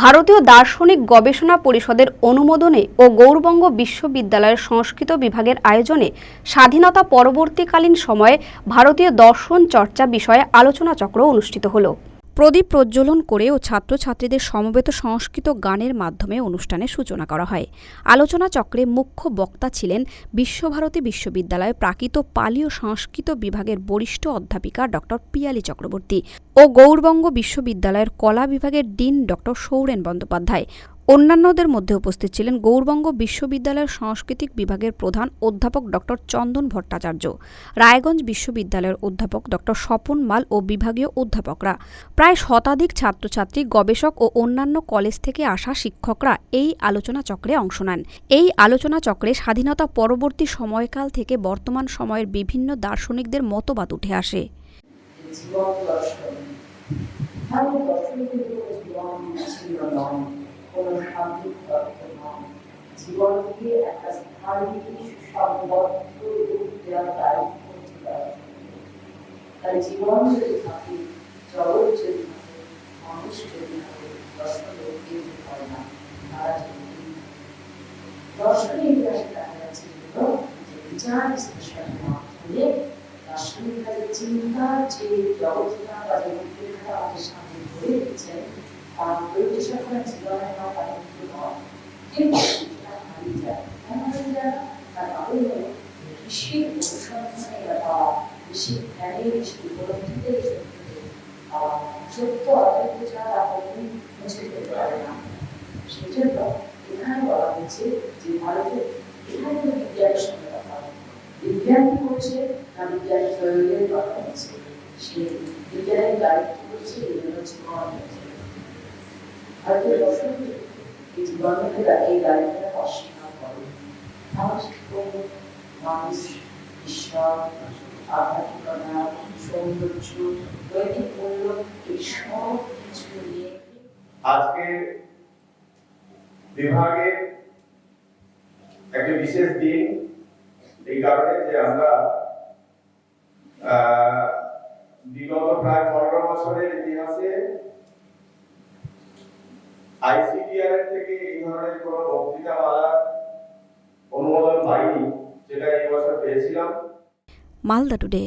ভারতীয় দার্শনিক গবেষণা পরিষদের অনুমোদনে ও গৌরবঙ্গ বিশ্ববিদ্যালয়ের সংস্কৃত বিভাগের আয়োজনে স্বাধীনতা পরবর্তীকালীন সময়ে ভারতীয় দর্শন চর্চা বিষয়ে আলোচনা চক্র অনুষ্ঠিত হলো। প্রদীপ প্রজ্বলন করে ও ছাত্রছাত্রীদের সমবেত সংস্কৃত গানের মাধ্যমে অনুষ্ঠানের সূচনা করা হয়। আলোচনা চক্রে মুখ্য বক্তা ছিলেন বিশ্বভারতী বিশ্ববিদ্যালয়ে প্রাকৃত পালি ও সংস্কৃত বিভাগের বরিষ্ঠ অধ্যাপিকা ডক্টর পিয়ালি চক্রবর্তী ও গৌরবঙ্গ বিশ্ববিদ্যালয়ের কলা বিভাগের ডিন ডক্টর সৌরেন বন্দ্যোপাধ্যায়। অন্যান্যদের মধ্যে উপস্থিত ছিলেন গৌরবঙ্গ বিশ্ববিদ্যালয়ের সাংস্কৃতিক বিভাগের প্রধান অধ্যাপক ডক্টর চন্দন ভট্টাচার্য, রায়গঞ্জ বিশ্ববিদ্যালয়ের অধ্যাপক ডক্টর স্বপন মাল ও বিভাগীয় অধ্যাপকরা। প্রায় শতাধিক ছাত্রছাত্রী, গবেষক ও অন্যান্য কলেজ থেকে আসা শিক্ষকরা এই আলোচনা চক্রে অংশ নেন। এই আলোচনা চক্রে স্বাধীনতা পরবর্তী সময়কাল থেকে বর্তমান সময়ের বিভিন্ন দার্শনিকদের মতবাদ উঠে আসে। কোনো নয় জীবনকে একটা স্থায়ী সুসংবদ্ধ রূপ দেওয়ার দায়িত্ব। তাই জীবন যদি থাকে, জগৎ যদি থাকে, মানুষ যদি থাকে, দর্শনের কেউ হয় না, তারা যদি দর্শনের ইতিহাসে দেখা যাচ্ছে যে বিচার বিশ্লেষণের মাধ্যমে দার্শনিকরা চিন্তা যে জগৎটা বা জগৎটা আমাদের সামনে ধরে কিন্তু কিন্তু যায় কেন হারিয়ে যায় না? তার কারণ হলো ঋষির অনুসন্ধানে এরা পাওয়া ঋষির ধ্যানে ঋষির উপলব্ধিতে সত্যকে পাওয়া সত্য অদ্বৈত ছাড়া তা মুছে ফেলতে পারে না সেজন্য এখানে বলা হয়েছে যে ভারতের এখানে বিজ্ঞানের সঙ্গে কথা বিজ্ঞান করছে না বিজ্ঞান প্রয়োগের কথা হচ্ছে সে বিজ্ঞানের দায়িত্ব করছে ভারতীয় দর্শন এই আজকে বিভাগে একটা বিশেষ দিন, এই কারণে যে আমরা বিগত প্রায় পনেরো বছরের ইতিহাসে আইসিডিআর থেকে এই ধরনের কোনো বক্তৃতামালা অনুমোদন পাইনি যেটা এই বছর পেয়েছিলাম। মালদা টুডে